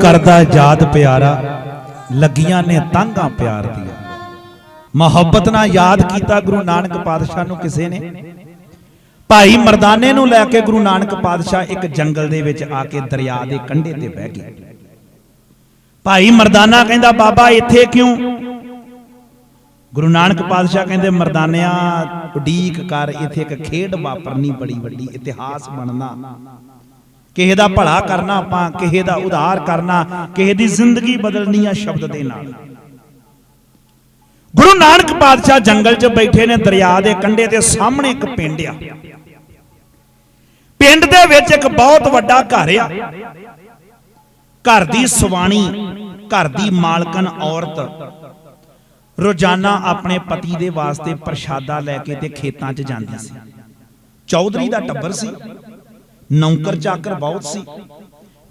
ਕਰਦਾ ਯਾਦ ਪਿਆਰਾ, ਲੱਗੀਆਂ ਨੇ ਤਾਂਗਾ ਪਿਆਰ ਦੀਆਂ। ਮੁਹੱਬਤ ਨਾਲ ਯਾਦ ਕੀਤਾ ਗੁਰੂ ਨਾਨਕ ਪਾਤਸ਼ਾਹ ਨੂੰ ਕਿਸੇ ਨੇ। ਭਾਈ ਮਰਦਾਨੇ ਨੂੰ ਲੈ ਕੇ ਗੁਰੂ ਨਾਨਕ ਪਾਤਸ਼ਾਹ ਇੱਕ ਜੰਗਲ ਦੇ ਵਿੱਚ ਆ ਕੇ ਦਰਿਆ ਦੇ ਕੰਢੇ ਤੇ ਬਹਿ ਗਏ। ਭਾਈ ਮਰਦਾਨਾ ਕਹਿੰਦਾ, ਬਾਬਾ, ਇੱਥੇ ਕਿਉਂ? ਗੁਰੂ ਨਾਨਕ ਪਾਤਸ਼ਾਹ ਕਹਿੰਦੇ, ਮਰਦਾਨਿਆਂ, ਉਡੀਕ ਕਰ, ਇੱਥੇ ਇੱਕ ਖੇਡ ਵਾਪਰਨੀ ਬੜੀ ਵੱਡੀ, ਇਤਿਹਾਸ ਬਣਨਾ। ਕਿਸੇ ਦਾ ਭਲਾ ਕਰਨਾ ਆਪਾਂ ਕਿਸੇ ਦਾ ਉਧਾਰ ਕਰਨਾ ਕਿਸੇ ਦੀ ਜ਼ਿੰਦਗੀ ਬਦਲਣੀ ਆ ਸ਼ਬਦ ਦੇ ਨਾਲ। ਗੁਰੂ ਨਾਨਕ ਪਾਤਸ਼ਾਹ ਜੰਗਲ 'ਚ ਬੈਠੇ ਨੇ ਦਰਿਆ ਦੇ ਕੰਢੇ ਤੇ ਸਾਹਮਣੇ ਇੱਕ ਪਿੰਡ ਆ। ਪਿੰਡ ਦੇ ਵਿੱਚ ਇੱਕ ਬਹੁਤ ਵੱਡਾ ਘਰ ਆ। ਘਰ ਦੀ ਸਵਾਣੀ ਘਰ ਦੀ ਮਾਲਕਨ ਔਰਤ ਰੋਜ਼ਾਨਾ ਆਪਣੇ ਪਤੀ ਦੇ ਵਾਸਤੇ ਪ੍ਰਸ਼ਾਦਾ ਲੈ ਕੇ ਤੇ ਖੇਤਾਂ 'ਚ ਜਾਂਦੀ ਸੀ। ਚੌਧਰੀ ਦਾ ਟੱਬਰ ਸੀ। ਨੌਕਰ ਚਾਕਰ ਬਹੁਤ ਸੀ,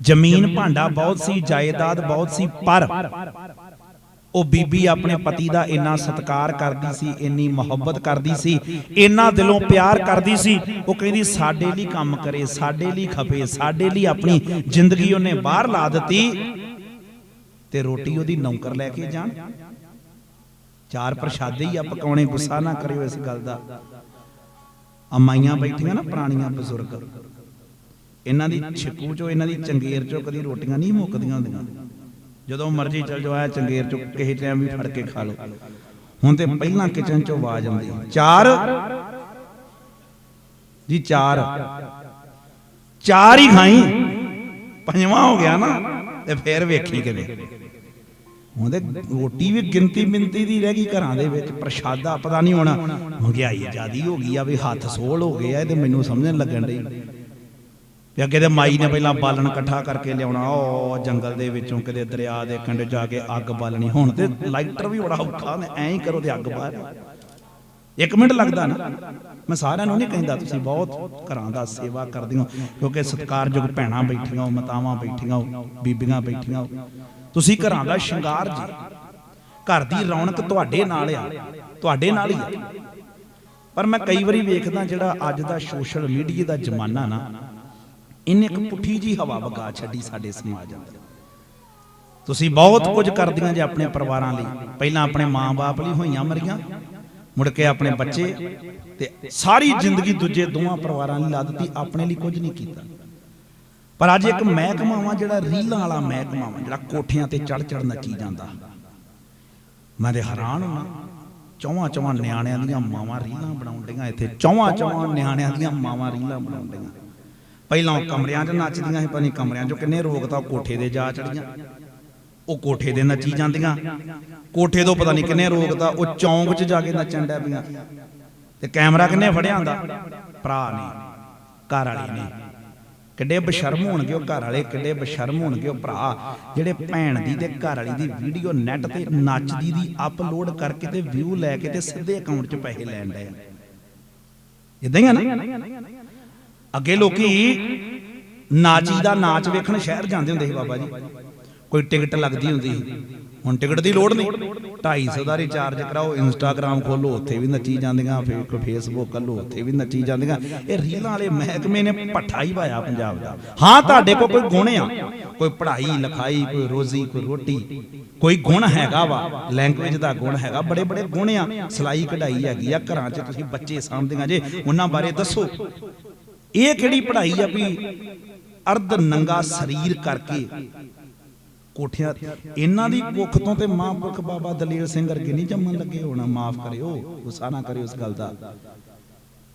ਜ਼ਮੀਨ ਭਾਂਡਾ ਬਹੁਤ ਸੀ, ਜਾਇਦਾਦ ਬਹੁਤ ਸੀ, ਪਰ ਉਹ ਬੀਬੀ ਆਪਣੇ ਪਤੀ ਦਾ ਇੰਨਾ ਸਤਿਕਾਰ ਕਰਦੀ ਸੀ, ਇੰਨੀ ਮੁਹੱਬਤ ਕਰਦੀ ਸੀ, ਇੰਨਾ ਦਿਲੋਂ ਪਿਆਰ ਕਰਦੀ ਸੀ, ਉਹ ਕਹਿੰਦੀ ਸਾਡੇ ਲਈ ਕੰਮ ਕਰੇ, ਸਾਡੇ ਲਈ ਖਪੇ, ਸਾਡੇ ਲਈ ਆਪਣੀ ਜ਼ਿੰਦਗੀ ਉਹਨੇ ਬਾਹਰ ਲਾ ਦਿੱਤੀ ਤੇ ਰੋਟੀ ਉਹਦੀ ਨੌਕਰ ਲੈ ਕੇ ਜਾਣ। ਚਾਰ ਪ੍ਰਸ਼ਾਦੇ ਹੀ ਆ ਪਕਾਉਣੇ ਗੁੱਸਾ ਨਾ ਕਰਿਓ ਇਸ ਗੱਲ ਦਾ। ਅਮਾਈਆਂ ਬੈਠੀਆਂ ਨਾ, ਪੁਰਾਣੀਆਂ ਬਜ਼ੁਰਗ। ਇਹਨਾਂ ਦੀ ਛਿੱਕੂ ਚੋਂ, ਇਹਨਾਂ ਦੀ ਚੰਗੇਰ ਚੋਂ ਕਦੀ ਰੋਟੀਆਂ ਨਹੀਂ ਮੁੱਕਦੀਆਂ ਹੁੰਦੀਆਂ। ਜਦੋਂ ਮਰਜ਼ੀ ਚਲ ਜਾਓ ਆ ਚੰਗੇਰ ਚੋਂ ਕਿਸੇ ਟਾਈਮ ਵੀ ਫੜ ਕੇ ਖਾ ਲਓ। ਹੁਣ ਤੇ ਪਹਿਲਾਂ ਕਿਚਨ ਚੋਂ ਆਵਾਜ਼ ਆਉਂਦੀ ਚਾਰ? ਜੀ, ਚਾਰ। ਚਾਰ ਹੀ ਖਾਈ। ਪੰਜਵਾਂ ਹੋ ਗਿਆ ਨਾ, ਤੇ ਫੇਰ ਵੇਖੀ ਕਿਵੇਂ। ਉਹਦੇ ਰੋਟੀ ਵੀ ਗਿਣਤੀ ਮਿੰਤੀ ਦੀ ਰਹਿ ਗਈ ਘਰਾਂ ਦੇ ਵਿੱਚ, ਪ੍ਰਸ਼ਾਦਾ ਪਤਾ ਨਹੀਂ ਹੋਣਾ। ਮਹਿੰਗਾਈ ਜਿਆਦੀ ਹੋ ਗਈ ਆ ਵੀ ਹੱਥ ਸੋਲ ਹੋ ਗਏ ਆ ਤੇ ਮੈਨੂੰ ਸਮਝਣ ਲੱਗਣ ਡਈ। ਤੇ ਅੱਗੇ ਤੇ ਮਾਈ ਨੇ ਪਹਿਲਾਂ ਬਾਲਣ ਇਕੱਠਾ ਕਰਕੇ ਲਿਆਉਣਾ। ਉਹ ਜੰਗਲ ਦੇ ਵਿੱਚੋਂ ਕਿਤੇ ਦਰਿਆ ਦੇ ਕੰਢੇ ਜਾ ਕੇ ਅੱਗ ਬਾਲਣੀ। ਹੁਣ ਤੇ ਲਾਈਟਰ ਵੀ ਬੜਾ ਔਖਾ ਨੇ ਐਂ ਹੀ ਕਰੋ ਤੇ ਅੱਗ ਬਾਲ। ਇੱਕ ਮਿੰਟ ਲੱਗਦਾ ਨਾ। ਮੈਂ ਸਾਰਿਆਂ ਨੂੰ ਨਹੀਂ ਕਹਿੰਦਾ ਤੁਸੀਂ ਬਹੁਤ ਘਰਾਂ ਦਾ ਸੇਵਾ ਕਰਦੇ ਹੋ ਕਿਉਂਕਿ ਸਤਿਕਾਰਯੋਗ ਭੈਣਾਂ ਬੈਠੀਆਂ ਹੋ ਮਾਤਾਵਾਂ ਬੈਠੀਆਂ ਹੋ ਬੀਬੀਆਂ ਬੈਠੀਆਂ ਹੋ। ਤੁਸੀਂ ਘਰਾਂ ਦਾ ਸ਼ਿੰਗਾਰ ਜੀ। ਘਰ ਦੀ ਰੌਣਕ ਤੁਹਾਡੇ ਨਾਲ ਆ ਤੁਹਾਡੇ ਨਾਲ ਹੀ ਆ। ਪਰ ਮੈਂ ਕਈ ਵਾਰੀ ਵੇਖਦਾ ਜਿਹੜਾ ਅੱਜ ਦਾ ਸੋਸ਼ਲ ਮੀਡੀਆ ਦਾ ਜ਼ਮਾਨਾ ਨਾ ਇਹਨੇ ਇੱਕ ਪੁੱਠੀ ਜੀ ਹਵਾ ਵਗਾ ਛੱਡੀ ਸਾਡੇ ਸਮਾਜ ਅੰਦਰ। ਤੁਸੀਂ ਬਹੁਤ ਕੁਝ ਕਰਦੀਆਂ ਜੇ ਆਪਣੇ ਪਰਿਵਾਰਾਂ ਲਈ। ਪਹਿਲਾਂ ਆਪਣੇ ਮਾਂ-ਬਾਪ ਲਈ ਹੋਈਆਂ ਮਰੀਆਂ ਮੁੜ ਕੇ ਆਪਣੇ ਬੱਚੇ ਤੇ ਸਾਰੀ ਜ਼ਿੰਦਗੀ ਦੂਜੇ ਦੋਵਾਂ ਪਰਿਵਾਰਾਂ ਲਈ ਲਾ ਦਿੱਤੀ ਆਪਣੇ ਲਈ ਕੁਝ ਨਹੀਂ ਕੀਤਾ। ਪਰ ਅੱਜ ਇੱਕ ਮਹਿਕਮਾ ਵਾ ਜਿਹੜਾ ਰੀਲਾਂ ਵਾਲਾ ਮਹਿਕਮਾ ਵਾ ਜਿਹੜਾ ਕੋਠਿਆਂ ਤੇ ਚੜ ਚੜ ਨੱਚੀ ਜਾਂਦਾ। ਮੈਂ ਤੇ ਹੈਰਾਨ ਹਾਂ ਚੌਵਾਂ ਚੌਵਾਂ ਨਿਆਣਿਆਂ ਦੀਆਂ ਮਾਵਾਂ ਰੀਲਾਂ ਬਣਾਉਣ ਡੀਆਂ ਇੱਥੇ। ਚੌਵਾਂ ਚੌਵਾਂ ਨਿਆਣਿਆਂ ਦੀਆਂ ਮਾਵਾਂ ਰੀਲਾਂ ਬਣਾਉਣ ਡੀਆਂ ਪਹਿਲਾਂ ਉਹ ਕਮਰਿਆਂ 'ਚ ਨੱਚਦੀਆਂ ਸੀ ਪਨੀ ਕਮਰਿਆਂ 'ਚੋਂ ਕਿੰਨੇ ਰੋਕਤਾ ਕੋਠੇ ਦੇ ਜਾ ਚੜੀਆਂ ਉਹ ਕੋਠੇ ਦੇ ਨੱਚੀ ਜਾਂਦੀਆਂ। ਕੋਠੇ ਤੋਂ ਪਤਾ ਨਹੀਂ ਕਿੰਨੇ ਰੋਕਤਾ ਉਹ ਚੌਂਕ 'ਚ ਜਾ ਕੇ ਨੱਚਣ ਡੈ ਪਈਆਂ। ਤੇ ਕੈਮਰਾ ਕਿੰਨੇ ਫੜਿਆ ਹੁੰਦਾ? ਭਰਾ ਨੇ, ਘਰ ਵਾਲੀ ਨੇ। ਕਿੱਡੇ ਬਸ਼ਰਮ ਹੋਣਗੇ ਉਹ ਘਰ ਵਾਲੇ, ਕਿੱਡੇ ਬਸ਼ਰਮ ਹੋਣਗੇ ਉਹ ਭਰਾ। ਜਿਹੜੇ ਭੈਣ ਦੀ ਤੇ ਘਰ ਵਾਲੀ ਦੀ ਵੀਡੀਓ ਨੈਟ ਤੇ ਨੱਚਦੀ ਦੀ ਅਪਲੋਡ ਕਰਕੇ ਤੇ ਵਿਊ ਲੈ ਕੇ ਤੇ ਸਿੱਧੇ ਅਕਾਊਂਟ 'ਚ ਪੈਸੇ ਲੈਣ ਡਏ ਇਦਾਂ ਹੀ ਆ ਨਾ? ਅੱਗੇ ਲੋਕੀ ਨਾਚੀ ਦਾ ਨਾਚ ਵੇਖਣ ਸ਼ਹਿਰ ਜਾਂਦੇ ਹੁੰਦੇ ਸੀ ਬਾਬਾ ਜੀ। ਕੋਈ ਟਿਕਟ ਲੱਗਦੀ ਹੁੰਦੀ ਸੀ। ਹੁਣ ਟਿਕਟ ਦੀ ਲੋੜ ਨਹੀਂ। 250 ਦਾ ਰਿਚਾਰਜ ਕਰਾਓ ਇੰਸਟਾਗ੍ਰam ਖੋਲੋ ਉੱਥੇ ਵੀ ਨੱਚੀ ਜਾਂਦੀਆਂ ਫਿਰ ਫੇਸਬੁੱਕ ਕੱਲੋ ਉੱਥੇ ਵੀ ਨੱਚੀ ਜਾਂਦੀਆਂ। ਇਹ ਰੀਲਾਂ ਵਾਲੇ ਮਹਿਕਮੇ ਨੇ ਪੱਠਾ ਹੀ ਪਾਇਆ ਪੰਜਾਬ ਦਾ। ਹਾਂ, ਤੁਹਾਡੇ ਕੋਲ ਕੋਈ ਗੁਣ ਆ। ਕੋਈ ਪੜ੍ਹਾਈ, ਲਿਖਾਈ, ਕੋਈ ਰੋਜ਼ੀ, ਕੋਈ ਰੋਟੀ। ਕੋਈ ਗੁਣ ਹੈਗਾ ਵਾ। ਲੈਂਗੁਏਜ ਦਾ ਗੁਣ ਹੈਗਾ। ਬੜੇ ਬੜੇ ਗੁਣ ਆ। ਸਲਾਈ ਕਢਾਈ ਹੈਗੀ ਆ। ਘਰਾਂ 'ਚ ਤੁਸੀਂ ਬੱਚੇ ਸਾਂਭਦੇ ਆ ਜੇ, ਉਹਨਾਂ ਬਾਰੇ ਦੱਸੋ। ਇਹ ਕਿਹੜੀ ਪੜ੍ਹਾਈ ਆ ਵੀ ਅਰਧ ਨੰਗਾ ਸਰੀਰ ਕਰਕੇ? ਕੋਠਿਆਂ ਇਹਨਾਂ ਦੀ ਕੁੱਖ ਤੋਂ ਤੇ ਮਾਂ ਪੁੱਖ ਬਾਬਾ ਦਲੇਰ ਸਿੰਘ ਵਰਗੇ ਨਹੀਂ ਜੰਮਣ ਲੱਗੇ, ਹੋਣਾ ਮਾਫ ਕਰਿਓ, ਗੁੱਸਾ ਨਾ ਕਰਿਓ ਇਸ ਗੱਲ ਦਾ।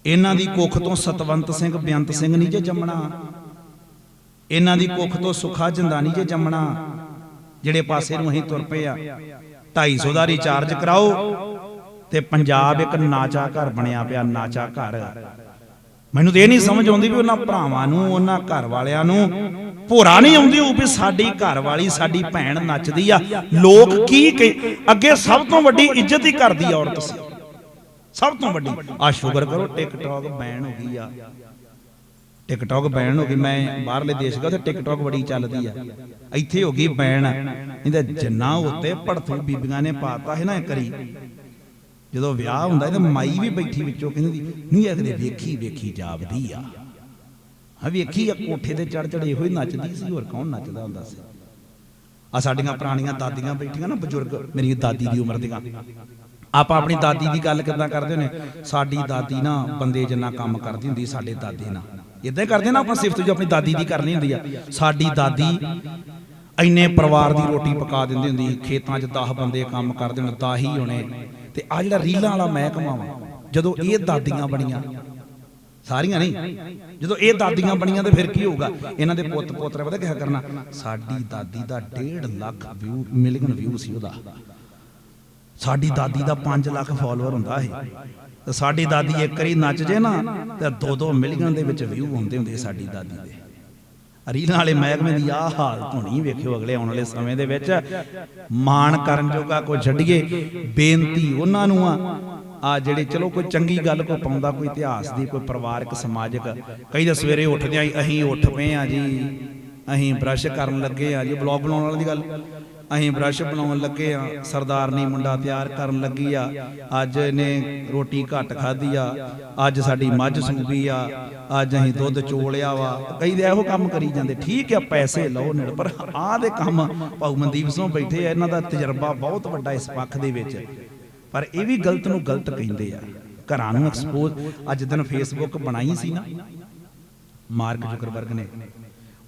ਇਹਨਾਂ ਦੀ ਕੁੱਖ ਤੋਂ ਸਤਵੰਤ ਸਿੰਘ ਬੇਅੰਤ ਸਿੰਘ ਨਹੀਂ ਜੇ ਜੰਮਣਾ। ਇਹਨਾਂ ਦੀ ਕੁੱਖ ਤੋਂ ਸੁਖਾ ਜੰਦਾਨੀ ਜੇ ਜੰਮਣਾ। ਜਿਹੜੇ ਪਾਸੇ ਨੂੰ ਅਸੀਂ ਤੁਰ ਪਏ ਆ 250 ਦਾ ਰਿਚਾਰਜ ਕਰਾਓ ਤੇ ਪੰਜਾਬ ਇੱਕ ਨਾਚਾ ਘਰ ਬਣਿਆ ਪਿਆ, ਨਾਚਾ ਘਰ। ਮੈਨੂੰ ਤੇ ਇਹ ਨਹੀਂ ਸਮਝ ਆਉਂਦੀ ਵੀ ਉਹਨਾਂ ਭਰਾਵਾਂ ਨੂੰ, ਉਹਨਾਂ ਘਰ ਵਾਲਿਆਂ ਨੂੰ ਭੋਰਾ ਨਹੀਂ ਆਉਂਦੀ ਉਹ ਵੀ ਸਾਡੀ ਘਰ ਵਾਲੀ ਸਾਡੀ ਭੈਣ ਨੱਚਦੀ ਆ। ਲੋਕ ਕੀ ਅੱਗੇ ਸਭ ਤੋਂ ਵੱਡੀ ਇੱਜ਼ਤ ਹੀ ਕਰਦੀ ਔਰਤ ਸੀ। ਸਭ ਤੋਂ ਵੱਡੀ। ਆ ਸ਼ੁਗਰ ਕਰੋ, ਟਿਕਟੌਕ ਬੈਨ ਹੋ ਗਈ ਆ। ਟਿਕਟੌਕ ਬੈਨ ਹੋ ਗਈ। ਮੈਂ ਬਾਹਰਲੇ ਦੇਸ਼ ਗਿਆ ਤੇ ਟਿਕਟੌਕ ਬੜੀ ਚੱਲਦੀ ਆ। ਇੱਥੇ ਹੋ ਗਈ ਬੈਨ। ਇਹਦੇ ਜਿੰਨਾ ਉੱਤੇ ਪੜਥੂ ਬੀਬੀਆਂ ਨੇ ਪਾਤਾ ਹੈ ਨਾ ਇਹ ਕਰੀ ਜਦੋਂ ਵਿਆਹ ਹੁੰਦਾ ਤੇ ਮਾਈ ਵੀ ਬੈਠੀ ਵਿੱਚੋਂ ਕਹਿੰਦੀ ਨਹੀਂ ਕਦੇ ਵੇਖੀ ਵੇਖੀ ਜਾਪਦੀ ਆ। ਹਾਂ ਵੇਖੀ ਆ ਕੋਠੇ ਤੇ ਚੜ ਚੜ ਇਹੋ ਹੀ ਨੱਚਦੀ ਸੀ ਹੋਰ ਕੌਣ ਨੱਚਦਾ ਹੁੰਦਾ ਸੀ? ਆ ਸਾਡੀਆਂ ਪੁਰਾਣੀਆਂ ਦਾਦੀਆਂ ਬੈਠੀਆਂ ਨਾ ਬਜ਼ੁਰਗ ਮੇਰੀ ਦਾਦੀ ਦੀ ਉਮਰ ਦੀਆਂ। ਆਪਾਂ ਆਪਣੀ ਦਾਦੀ ਦੀ ਗੱਲ ਕਿੱਦਾਂ ਕਰਦੇ ਨੇ ਸਾਡੀ ਦਾਦੀ ਨਾ ਬੰਦੇ ਜਿੰਨਾ ਕੰਮ ਕਰਦੀ ਹੁੰਦੀ ਸਾਡੇ ਦਾਦੇ ਨਾਲ। ਇਦਾਂ ਕਰਦੇ ਨਾ ਆਪਾਂ ਸਿਫਤ ਜੋ ਆਪਣੀ ਦਾਦੀ ਦੀ ਕਰਨੀ ਹੁੰਦੀ ਆ। ਸਾਡੀ ਦਾਦੀ ਇੰਨੇ ਪਰਿਵਾਰ ਦੀ ਰੋਟੀ ਪਕਾ ਦਿੰਦੀ ਹੁੰਦੀ। ਖੇਤਾਂ 'ਚ 10 ਬੰਦੇ ਕੰਮ ਕਰਦੇ ਹੋਣ 10 ਹੀ ਹੋਣੇ। ਤੇ ਆ ਜਿਹੜਾ ਰੀਲਾਂ ਵਾਲਾ ਮਹਿਕਮਾ ਵਾ, ਜਦੋਂ ਇਹ ਦਾਦੀਆਂ ਬਣੀਆਂ। ਸਾਰੀਆਂ ਨਹੀਂ, ਜਦੋਂ ਇਹ ਦਾਦੀਆਂ ਬਣੀਆਂ ਤੇ ਫਿਰ ਕੀ ਹੋਊਗਾ? ਇਹਨਾਂ ਦੇ ਪੁੱਤ ਪੋਤਰੇ, ਪਤਾ ਕਿਆ ਕਰਨਾ? ਸਾਡੀ ਦਾਦੀ ਦਾ 1.5 ਲੱਖ ਵਿਊ ਮਿਲੀਅਨ ਵਿਊ ਸੀ ਉਹਦਾ। ਸਾਡੀ ਦਾਦੀ ਦਾ 5 ਲੱਖ ਫਾਲੋਅਰ ਹੁੰਦਾ ਸੀ। ਤੇ ਸਾਡੀ ਦਾਦੀ ਇੱਕ ਵਾਰੀ ਨੱਚ ਜੇ ਨਾ, ਤੇ 2-2 ਮਿਲੀਅਨ ਦੇ ਵਿੱਚ ਵਿਊ ਹੁੰਦੇ ਹੁੰਦੇ ਸਾਡੀ ਦਾਦੀ ਦੇ। ਰੀਲਾਂ ਵਾਲੇ ਮਹਿਕਮੇ ਦੀ ਆਹ ਹਾਲਤ ਹੋਣੀ, ਵੇਖਿਓ ਅਗਲੇ ਆਉਣ ਵਾਲੇ ਸਮੇਂ ਦੇ ਵਿੱਚ। ਮਾਣ ਕਰਨ ਜੋਗਾ ਕੋਈ ਛੱਡੀਏ, ਬੇਨਤੀ ਉਹਨਾਂ ਨੂੰ ਆ। ਆ ਜਿਹੜੇ ਚਲੋ ਕੋਈ ਚੰਗੀ ਗੱਲ ਕੋ ਪਾਉਂਦਾ, ਕੋਈ ਇਤਿਹਾਸ ਦੀ, ਕੋਈ ਪਰਿਵਾਰਕ, ਸਮਾਜਿਕ। ਕਈ ਤਾਂ ਸਵੇਰੇ ਉੱਠਦੇ ਆ ਅਸੀਂ ਉੱਠ ਪਏ ਆ ਜੀ, ਅਸੀਂ ਬ੍ਰਸ਼ ਕਰਨ ਲੱਗੇ ਆ ਜੀ ਬਲੌਗ ਬਣਾਉਣ ਵਾਲੀ ਦੀ ਗੱਲ। ਅਸੀਂ ਬ੍ਰਸ਼ ਬਣਾਉਣ ਲੱਗੇ ਆ ਸਰਦਾਰਨੀ ਮੁੰਡਾ ਤਿਆਰ ਕਰਨ ਲੱਗੀ ਆ। ਅੱਜ ਇਹਨੇ ਰੋਟੀ ਘੱਟ ਖਾਧੀ ਆ। ਅੱਜ ਸਾਡੀ ਮੱਝ ਸੂਬੀ ਆ। ਅੱਜ ਅਸੀਂ ਦੁੱਧ ਚੋਲਿਆ ਵਾ। ਕਈ ਦੇ ਇਹੋ ਕੰਮ ਕਰੀ ਜਾਂਦੇ। ਠੀਕ ਆ, ਪੈਸੇ ਲਓ ਨਿੜ ਪਰ ਆਹ ਦੇ ਕੰਮ ਭਾਊ ਮਨਦੀਪ ਸਿੰਘ ਬੈਠੇ ਆ। ਇਹਨਾਂ ਦਾ ਤਜਰਬਾ ਬਹੁਤ ਵੱਡਾ ਇਸ ਪੱਖ ਦੇ ਵਿੱਚ। ਪਰ ਇਹ ਵੀ ਗਲਤ ਨੂੰ ਗਲਤ ਕਹਿੰਦੇ ਆ। ਘਰਾਂ ਨੂੰ ਐਕਸਪੋਜ਼ ਅੱਜ ਦਿਨ ਫੇਸਬੁੱਕ ਬਣਾਈ ਸੀ ਨਾ। ਮਾਰਕ ਜ਼ੁਕਰਬਰਗ ਨੇ।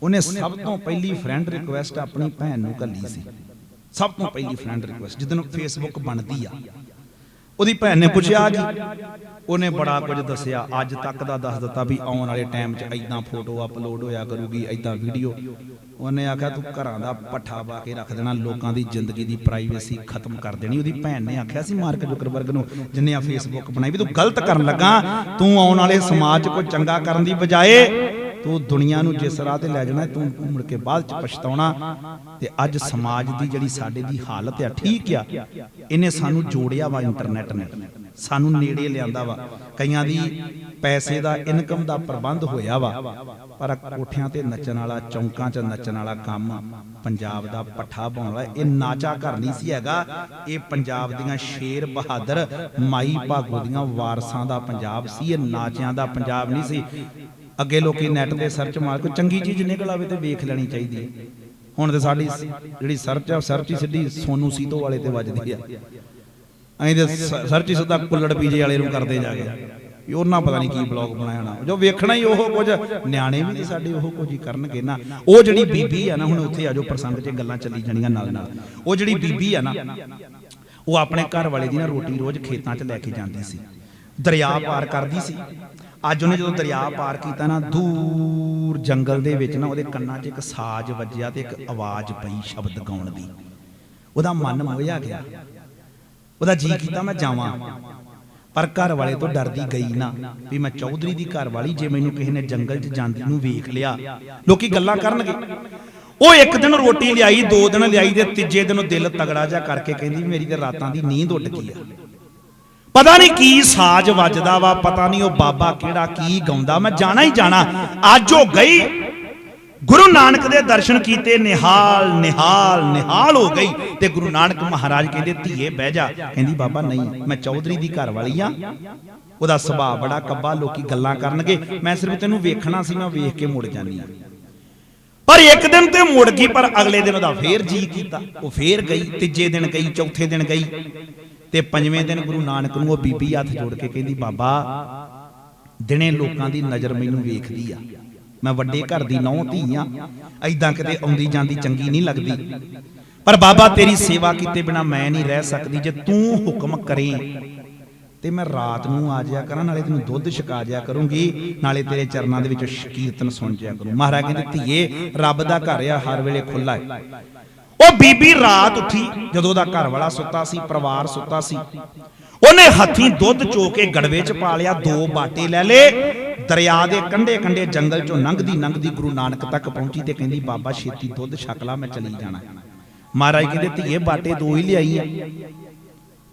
ਉਹਨੇ ਸਭ ਤੋਂ ਪਹਿਲੀ ਫਰੈਂਡ ਰਿਕੁਐਸਟ ਆਪਣੀ ਭੈਣ ਨੂੰ ਕੱਲੀ ਸੀ। ਸਭ ਤੋਂ ਪਹਿਲੀ ਫਰੈਂਡ ਰਿਕੁਐਸਟ ਜਦੋਂ ਫੇਸਬੁੱਕ ਬਣਦੀ ਆ। ਉਹਦੀ ਭੈਣ ਨੇ ਪੁੱਛਿਆ ਜੀ ਉਹਨੇ ਬੜਾ ਕੁਝ ਦੱਸਿਆ, ਅੱਜ ਤੱਕ ਦਾ ਦੱਸ ਦਿੱਤਾ ਵੀ ਆਉਣ ਵਾਲੇ ਟਾਈਮ 'ਚ ਐਦਾਂ ਫੋਟੋ ਅਪਲੋਡ ਹੋਇਆ ਕਰੂਗੀ ਐਦਾਂ ਵੀਡੀਓ ਉਹਨੇ ਆਖਿਆ, ਤੂੰ ਘਰਾਂ ਦਾ ਪੱਠਾ ਪਾ ਕੇ ਰੱਖ ਦੇਣਾ, ਲੋਕਾਂ ਦੀ ਜ਼ਿੰਦਗੀ ਦੀ ਪ੍ਰਾਈਵੇਸੀ ਖਤਮ ਕਰ ਦੇਣੀ। ਉਹਦੀ ਭੈਣ ਨੇ ਆਖਿਆ ਸੀ ਮਾਰਕ ਜ਼ੁਕਰਬਰਗ ਨੂੰ ਜਿੰਨੇ ਆ ਫੇਸਬੁੱਕ ਬਣਾਈ ਵੀ ਤੂੰ ਗਲਤ ਕਰਨ ਲੱਗਾ, ਤੂੰ ਆਉਣ ਵਾਲੇ ਸਮਾਜ 'ਚ ਕੋਈ ਚੰਗਾ ਕਰਨ ਦੀ ਬਜਾਏ ਤੂੰ ਦੁਨੀਆ ਨੂੰ ਜਿਸ ਰਾਹ ਤੇ ਲੈ ਜਾਣਾ, ਤੂੰ ਮੁੜ ਕੇ ਬਾਅਦ ਚ ਪਛਤਾਉਣਾ। ਤੇ ਅੱਜ ਸਮਾਜ ਦੀ ਜਿਹੜੀ ਸਾਡੇ ਦੀ ਹਾਲਤ ਆ, ਠੀਕ ਆ। ਇਹਨੇ ਸਾਨੂੰ ਜੋੜਿਆ ਵਾ ਇੰਟਰਨੈਟ ਨੇ। ਸਾਨੂੰ ਨੇੜੇ ਲਿਆਂਦਾ ਵਾ। ਕਈਆਂ ਦੀ ਪੈਸੇ ਦਾ ਇਨਕਮ ਦਾ ਪ੍ਰਬੰਧ ਹੋਇਆ ਵਾ। ਪਰ ਕੋਠਿਆਂ ਤੇ ਨੱਚਣ ਵਾਲਾ, ਚੌਂਕਾਂ 'ਚ ਨੱਚਣ ਵਾਲਾ ਕੰਮ ਪੰਜਾਬ ਦਾ ਪੱਠਾ ਪਾਉਣ ਵਾਲਾ, ਇਹ ਨਾਚਾ ਘਰ ਨਹੀਂ ਸੀ ਹੈਗਾ। ਇਹ ਪੰਜਾਬ ਦੀਆਂ ਸ਼ੇਰ ਬਹਾਦਰ ਮਾਈ ਭਾਗੋ ਦੀਆਂ ਵਾਰਸਾਂ ਦਾ ਪੰਜਾਬ ਸੀ, ਇਹ ਨਾਚਿਆਂ ਦਾ ਪੰਜਾਬ ਨਹੀਂ ਸੀ। ਅੱਗੇ ਲੋਕੀ ਨੈਟ ਤੇ ਸਰਚ ਮਾਰ ਕੇ ਚੰਗੀ ਚੀਜ਼ ਨਿਕਲ ਆਵੇ ਤੇ ਵੇਖ ਲੈਣੀ ਚਾਹੀਦੀ ਹੈ। ਹੁਣ ਤੇ ਸਾਡੀ ਜਿਹੜੀ ਸਰਚ ਆ ਸਰਚ ਹੀ ਸਿੱਧੀ ਸੋਨੂ ਸੀਤੋ ਵਾਲੇ ਤੇ ਵੱਜਦੀ ਆ। ਅਸੀਂ ਤੇ ਸਰਚ ਹੀ ਸਿੱਧਾ ਕੁੱਲੜ ਪੀਜੇ ਵਾਲੇ ਨੂੰ ਕਰਦੇ ਜਾ ਕੇ। ਵੀ ਉਹਨਾਂ ਪਤਾ ਨਹੀਂ ਕੀ ਬਲੌਗ ਬਣਾਇਆ ਜੋ ਵੇਖਣਾ ਹੀ ਉਹ ਕੁਝ, ਨਿਆਣੇ ਵੀ ਤੇ ਸਾਡੇ ਉਹ ਕੁਝ ਹੀ ਕਰਨਗੇ ਨਾ। ਉਹ ਜਿਹੜੀ ਬੀਬੀ ਆ ਨਾ, ਹੁਣ ਉੱਥੇ ਆ ਜੋ ਪ੍ਰਸੰਗ 'ਚ ਗੱਲਾਂ ਚੱਲੀ ਜਾਣੀਆਂ ਨਾਲ ਨਾਲ। ਉਹ ਜਿਹੜੀ ਬੀਬੀ ਆ ਨਾ, ਉਹ ਆਪਣੇ ਘਰ ਵਾਲੇ ਦੀ ਨਾ ਰੋਟੀ ਰੋਜ਼ ਖੇਤਾਂ 'ਚ ਲੈ ਕੇ ਜਾਂਦੀ ਸੀ। ਦਰਿਆ ਪਾਰ ਕਰਦੀ ਸੀ। ਅੱਜ ਉਹਨੇ ਜਦੋਂ ਦਰਿਆ ਪਾਰ ਕੀਤਾ ਨਾ, ਦੂਰ ਜੰਗਲ ਦੇ ਵਿੱਚ ਨਾ ਉਹਦੇ ਕੰਨਾਂ 'ਚ ਇੱਕ ਸਾਜ਼ ਵੱਜਿਆ ਤੇ ਇੱਕ ਆਵਾਜ਼ ਪਈ ਸ਼ਬਦ ਗਾਉਣ ਦੀ। ਉਹਦਾ ਮਨ ਮੋਹਿਆ ਗਿਆ। ਉਹਦਾ ਜੀ ਕੀਤਾ ਮੈਂ ਜਾਵਾਂ। ਪਰ ਘਰ ਵਾਲੇ ਤੋਂ ਡਰਦੀ ਗਈ ਨਾ ਵੀ ਮੈਂ ਚੌਧਰੀ ਦੀ ਘਰ ਵਾਲੀ ਜੇ ਮੈਨੂੰ ਕਿਸੇ ਨੇ ਜੰਗਲ 'ਚ ਜਾਂਦੀ ਨੂੰ ਵੇਖ ਲਿਆ, ਲੋਕੀ ਗੱਲਾਂ ਕਰਨਗੇ। ਉਹ ਇੱਕ ਦਿਨ ਰੋਟੀ ਲਿਆਈ, ਦੋ ਦਿਨ ਲਿਆਈ ਤੇ ਤੀਜੇ ਦਿਨ ਉਹ ਦਿਲ ਤਗੜਾ ਜਿਹਾ ਕਰਕੇ ਕਹਿੰਦੀ ਮੇਰੀ ਤੇ ਰਾਤਾਂ ਦੀ ਨੀਂਦ ਉੱਡ ਗਈ ਆ। ਪਤਾ ਨਹੀਂ ਕੀ ਸਾਜ਼ ਵੱਜਦਾ ਵਾ, ਪਤਾ ਨਹੀਂ ਉਹ ਬਾਬਾ ਕਿਹੜਾ ਕੀ ਗਾਉਂਦਾ। ਮੈਂ ਜਾਣਾ ਹੀ ਜਾਣਾ। ਅੱਜ ਉਹ ਗਈ, ਗੁਰੂ ਨਾਨਕ ਦੇ ਦਰਸ਼ਨ ਕੀਤੇ, ਨਿਹਾਲ ਨਿਹਾਲ ਨਿਹਾਲ ਹੋ ਗਈ ਤੇ ਗੁਰੂ ਨਾਨਕ ਮਹਾਰਾਜ ਕਹਿੰਦੇ, ਧੀਏ, ਬਹਿ ਜਾ। ਕਹਿੰਦੀ, ਬਾਬਾ, ਨਹੀਂ, ਮੈਂ ਚੌਧਰੀ ਦੀ ਘਰ ਵਾਲੀ ਆ। ਉਹਦਾ ਸੁਭਾਅ ਬੜਾ ਕੱਬਾ, ਲੋਕੀ ਗੱਲਾਂ ਕਰਨਗੇ। ਮੈਂ ਸਿਰਫ ਤੈਨੂੰ ਵੇਖਣਾ ਸੀ, ਮੈਂ ਵੇਖ ਕੇ ਮੁੜ ਜਾਨੀ ਆ। ਪਰ ਇੱਕ ਦਿਨ ਤੇ ਮੁੜ ਗਈ, ਪਰ ਅਗਲੇ ਦਿਨ ਉਹਦਾ ਫੇਰ ਜੀ ਕੀਤਾ। ਉਹ ਫੇਰ ਗਈ, ਤੀਜੇ ਦਿਨ ਗਈ, ਚੌਥੇ ਦਿਨ ਗਈ। ਤੇ ਪੰਜਵੇਂ ਦਿਨ ਗੁਰੂ ਨਾਨਕ ਨੂੰ ਉਹ ਬੀਬੀ ਹੱਥ ਜੋੜ ਕੇ ਕਹਿੰਦੀ, ਬਾਬਾ, ਦਿਨੇ ਲੋਕਾਂ ਦੀ ਨਜ਼ਰ ਮੈਨੂੰ ਵੇਖਦੀ ਆ। ਮੈਂ ਵੱਡੇ ਘਰ ਦੀ ਨੌਂ ਧੀ ਆ ਐਦਾਂ ਕਿਤੇ ਆਉਂਦੀ ਜਾਂਦੀ ਚੰਗੀ ਨਹੀਂ ਲੱਗਦੀ। ਪਰ ਬਾਬਾ ਤੇਰੀ ਸੇਵਾ ਕੀਤੇ ਬਿਨਾ ਮੈਂ ਨਹੀਂ ਰਹਿ ਸਕਦੀ, ਜੇ ਤੂੰ ਹੁਕਮ ਕਰੇ ਤੇ ਮੈਂ ਰਾਤ ਨੂੰ ਆ ਜਾਇਆ ਕਰਾਂ, ਨਾਲੇ ਤੈਨੂੰ ਦੁੱਧ ਛਕਾ ਜਾਇਆ ਕਰੂੰਗੀ, ਨਾਲੇ ਤੇਰੇ ਚਰਨਾਂ ਦੇ ਵਿੱਚੋਂ ਕੀਰਤਨ ਸੁਣ ਜਾਇਆ ਕਰੂੰ। ਮਹਾਰਾਜ ਕਹਿੰਦੇ, ਧੀਏ, ਰੱਬ ਦਾ ਘਰ ਆ, ਹਰ ਵੇਲੇ ਖੁੱਲਾ ਹੈ ਉਹ ਬੀਬੀ ਰਾਤ ਉੱਠੀ, ਜਦੋਂ ਉਹਦਾ ਘਰ ਵਾਲਾ ਸੁੱਤਾ ਸੀ, ਪਰਿਵਾਰ ਸੁੱਤਾ ਸੀ, ਉਹਨੇ ਹੱਥੀਂ ਦੁੱਧ ਚੋ ਕੇ ਗੜਵੇ ਚ ਪਾ ਲਿਆ, ਦੋ ਬਾਟੇ ਲੈ ਲੇ ਦਰਿਆ ਦੇ ਕੰਢੇ ਕੰਢੇ ਜੰਗਲ ਚੋਂ ਲੰਘਦੀ ਲੰਘਦੀ ਗੁਰੂ ਨਾਨਕ ਤੱਕ ਪਹੁੰਚੀ ਤੇ ਕਹਿੰਦੀ, ਬਾਬਾ, ਛੇਤੀ ਦੁੱਧ ਛਕ ਲਾ, ਮੈਂ ਚਲੀ ਜਾਣਾ। ਮਹਾਰਾਜ ਕਹਿੰਦੇ, ਧੀਏ, ਬਾਟੇ ਦੋ ਹੀ ਲਿਆਈ ਆ।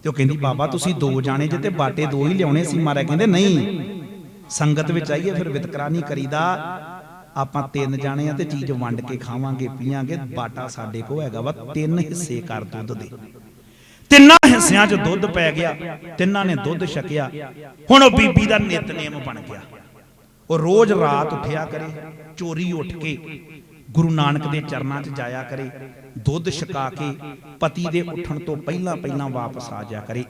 ਤੇ ਉਹ ਕਹਿੰਦੀ, ਬਾਬਾ, ਤੁਸੀਂ ਦੋ ਜਾਣੇ ਜੇ ਤੇ ਬਾਟੇ ਦੋ ਹੀ ਲਿਆਉਣੇ ਸੀ, ਮਹਾਰਾਜ ਕਹਿੰਦੇ, ਨਹੀਂ, ਸੰਗਤ ਵਿੱਚ ਆਈਏ, ਫਿਰ ਵਿਤਕਰਾ ਨਹੀਂ ਕਰੀਦਾ। ਆਪਾਂ ਤਿੰਨ ਜਾਣੇ ਆ ਤੇ ਚੀਜ਼ ਵੰਡ ਕੇ ਖਾਵਾਂਗੇ, ਪੀਵਾਂਗੇ। ਬਾਟਾ ਸਾਡੇ ਕੋਲ ਹੈਗਾ ਵਾ, ਤਿੰਨ ਹਿੱਸੇ ਕਰ ਦੁੱਧ ਦੇ। ਤਿੰਨਾਂ ਹਿੱਸਿਆਂ 'ਚ ਦੁੱਧ ਪੈ ਗਿਆ, ਤਿੰਨਾਂ ਨੇ ਦੁੱਧ ਛਕਿਆ। ਹੁਣ ਉਹ ਬੀਬੀ ਦਾ ਨਿਤਨੇਮ ਬਣ ਗਿਆ। ਉਹ ਰੋਜ਼ ਰਾਤ ਉੱਠਿਆ ਕਰੇ, ਚੋਰੀ ਉੱਠ ਕੇ ਗੁਰੂ ਨਾਨਕ ਦੇ ਚਰਨਾਂ 'ਚ ਜਾਇਆ ਕਰੇ, ਦੁੱਧ ਛਕਾ ਕੇ ਪਤੀ ਦੇ ਉੱਠਣ ਤੋਂ ਪਹਿਲਾਂ ਪਹਿਲਾਂ ਵਾਪਸ ਆ ਜਾਇਆ ਕਰੇ।